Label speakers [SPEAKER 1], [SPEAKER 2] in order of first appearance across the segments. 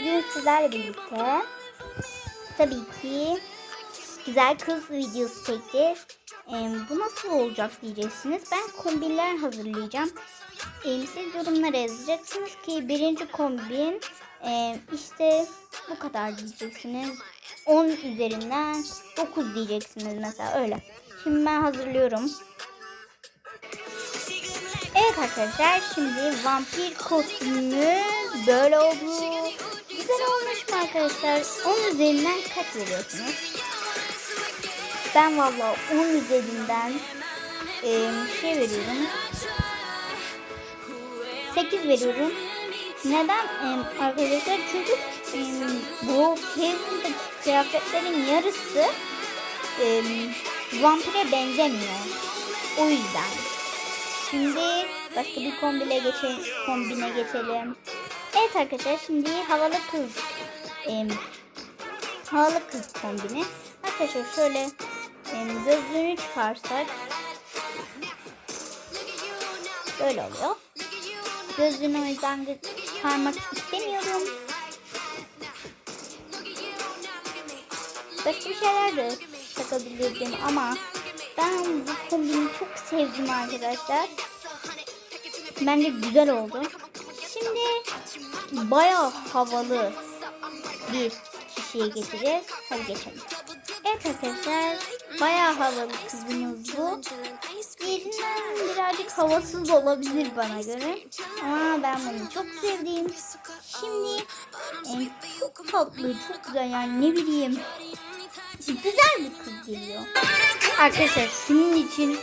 [SPEAKER 1] bugün sizlerle birlikte tabii ki güzel kız videosu çekeceğiz. Ee, bu nasıl olacak diyeceksiniz. Ben kombinler hazırlayacağım. Ee, siz yorumlara yazacaksınız ki birinci kombin e, işte bu kadar diyeceksiniz. 10 üzerinden 9 diyeceksiniz mesela öyle. Şimdi ben hazırlıyorum. Evet arkadaşlar şimdi vampir kostümümüz böyle oldu. Güzel olmuş mu arkadaşlar? 10 üzerinden kaç veriyorsunuz? Ben valla 10 üzerinden e, şey veriyorum. 8 veriyorum. Neden e, arkadaşlar? Çünkü e, bu Kevin'deki kıyafetlerin yarısı e, vampire benzemiyor. O yüzden. Şimdi başka bir kombine geçelim. Kombine geçelim. Evet arkadaşlar şimdi havalı kız e, havalı kız kombini. Arkadaşlar şöyle e, gözlüğünü çıkarsak böyle oluyor. Gözlüğünü o yüzden de çıkarmak istemiyorum. Başka şeyler de takabilirdim ama ben bu kombini çok sevdim arkadaşlar. Bence güzel oldu. Şimdi bayağı havalı bir kişiye geçeceğiz. Hadi geçelim. Evet arkadaşlar bayağı havalı kızımız bu. Yerinden birazcık havasız olabilir bana göre. Ama ben bunu çok sevdim. Şimdi e, çok tatlı, çok güzel yani ne bileyim. Güzel bir kız geliyor. Arkadaşlar senin için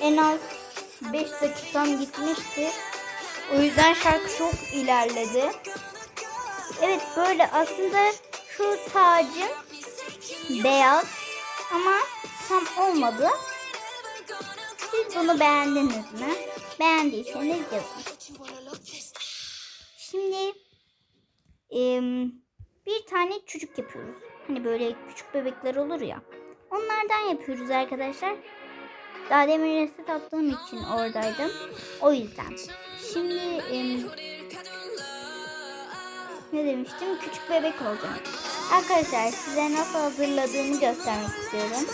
[SPEAKER 1] en az 5 dakikam gitmişti. O yüzden şarkı çok ilerledi. Evet böyle aslında şu tacım beyaz ama tam olmadı. Siz bunu beğendiniz mi? Beğendiyseniz yazın. Şimdi bir tane çocuk yapıyoruz. Hani böyle küçük bebekler olur ya. Onlardan yapıyoruz arkadaşlar. Daha demin reset attığım için oradaydım. O yüzden. Şimdi em, ne demiştim? Küçük bebek olacak. Arkadaşlar size nasıl hazırladığımı göstermek istiyorum.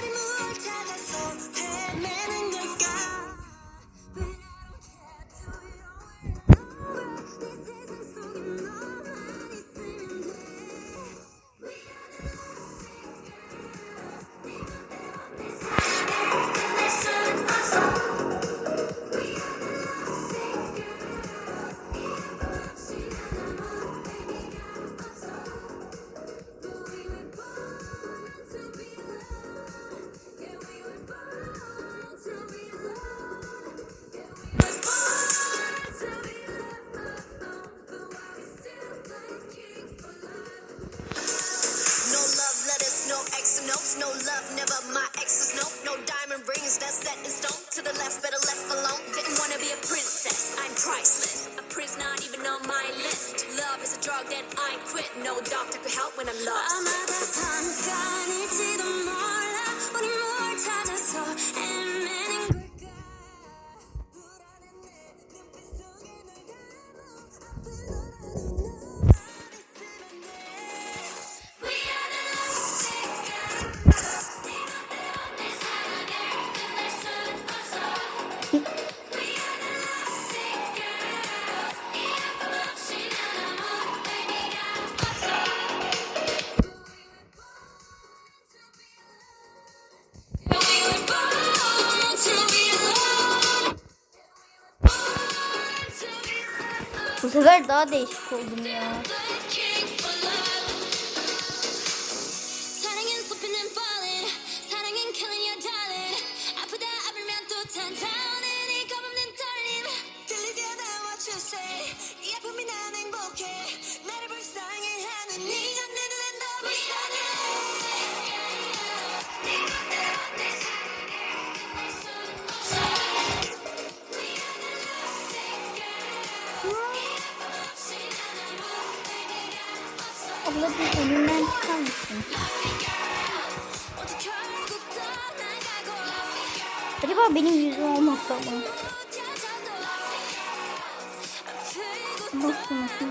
[SPEAKER 2] Left, better left alone. Didn't wanna be a princess, I'm priceless. A prince not even on my list. Love is a drug that I quit. No doctor could help when I'm lost.
[SPEAKER 1] sefer daha değişik oldum ya.
[SPEAKER 2] yapımından
[SPEAKER 1] en bokeh. Önümden çıkar mısın? Acaba benim yüzüm olmasa mı? Nasıl nasıl?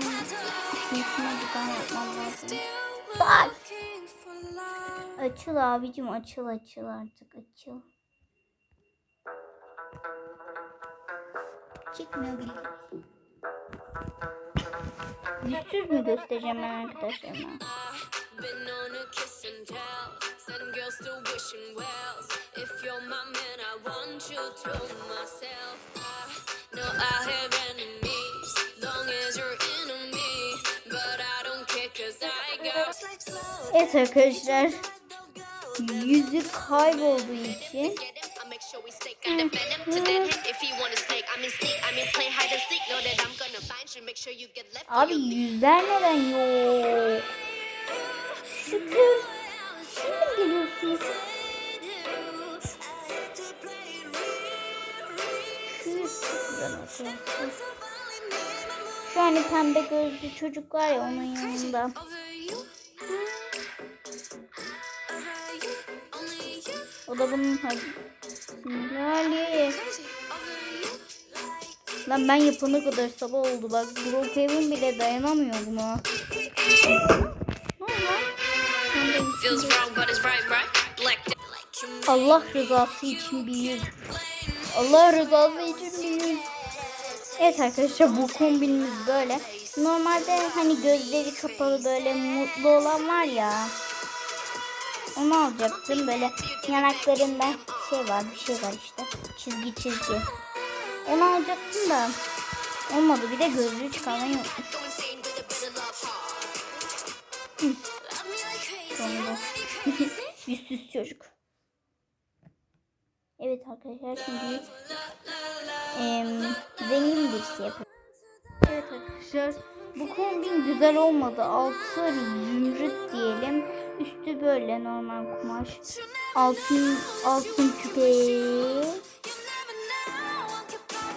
[SPEAKER 1] Sınıfına buradan yapmam lazım. Bak! Açıl abicim açıl açıl artık açıl. Çıkmıyor bile. Yüzsüz mü göstereceğim ben arkadaşlarıma? Evet arkadaşlar. Yüzü kaybolduğu için Abi yüzler neden yok? Şükür. Şimdi geliyorsunuz. Şu an pembe gözlü çocuk var ya onun yanında. O da bunun hali. Lali. Lan ben yapana kadar sabah oldu. Bak Brookhaven bile dayanamıyor buna. Allah rızası için bir yüz. Allah rızası için bir yüz. Evet arkadaşlar bu kombinimiz böyle. Normalde hani gözleri kapalı böyle mutlu olan var ya. Onu alacaktım böyle yanaklarında şey var bir şey var işte. Çizgi çizgi. Onu alacaktım da olmadı bir de gözlüğü çıkarmayı unuttum. Sonunda. Yüzsüz çocuk. Evet arkadaşlar şimdi em, zengin birisi yapıyor. Evet arkadaşlar bu kombin güzel olmadı. Altı zümrüt diyelim. Üstü böyle normal kumaş. Altın altın küpe.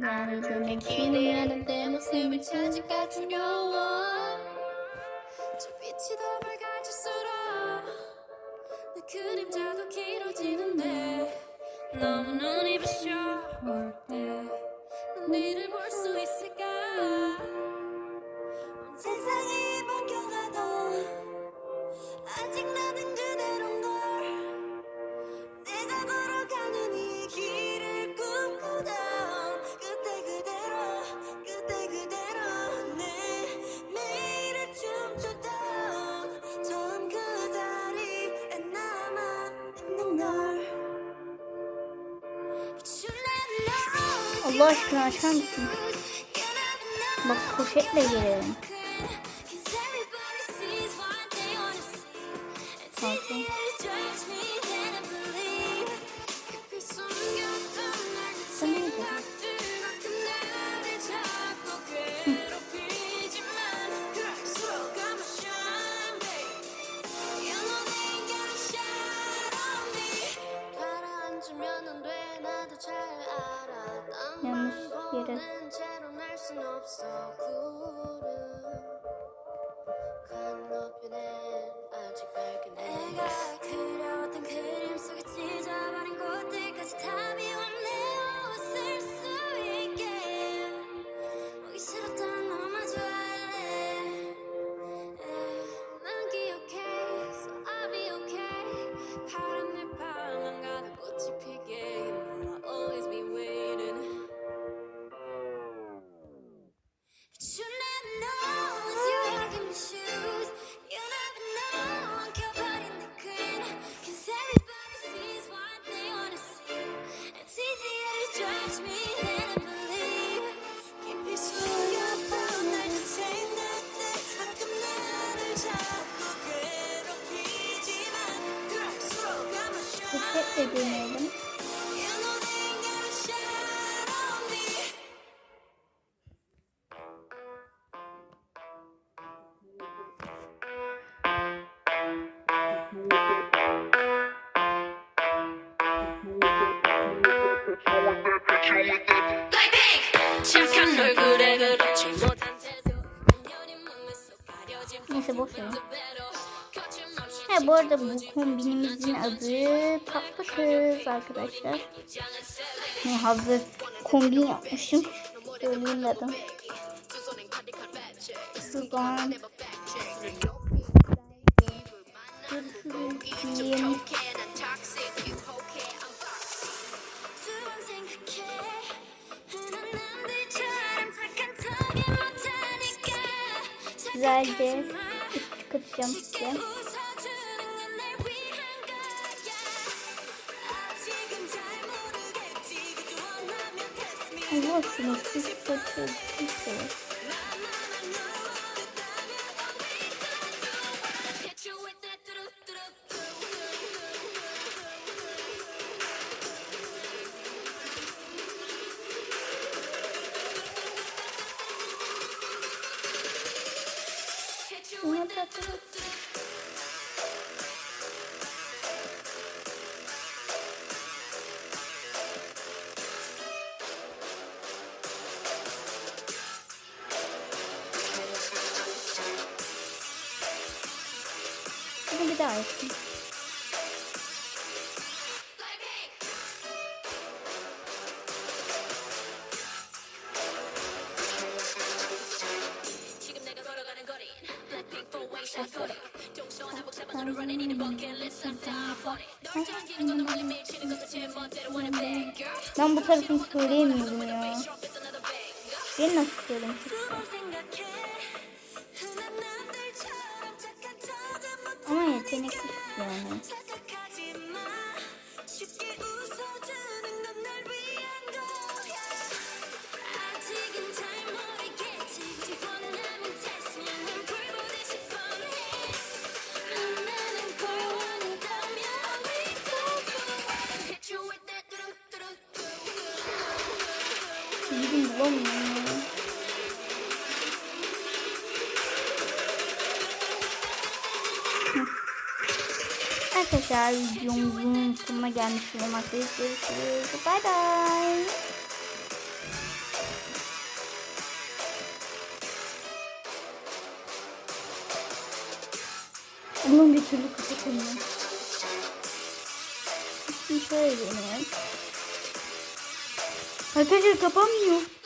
[SPEAKER 2] would have 웃음을 찾아가 두려워. 저 빛이 더 밝아질수록 내 그림자도 길어지는데 너무 눈이 부셔 볼때난 니를
[SPEAKER 1] Allah aşkına açar mısın? Bak poşetle gelelim.
[SPEAKER 2] görüşürüz.
[SPEAKER 1] de deneyelim.
[SPEAKER 2] Neyse boş ver. Bu arada bu kombinimizin adı tatlı kız arkadaşlar. Ne hazır kombin yapmışım. Söyleyeyim dedim. Sıdan. Görüşürüz. Güzelce size. biliyorsunuz. Siz
[SPEAKER 1] kötüsünüz. 나왔지? 난 못하는 스크림이군요. 옛날
[SPEAKER 2] 스크림. bulamıyorum. Arkadaşlar videomuzun sonuna gelmiş bulunmaktayız. Görüşürüz. Bye bye. Bunun bir türlü kapatamıyorum. Şimdi şöyle deneyim. Arkadaşlar kapamıyor.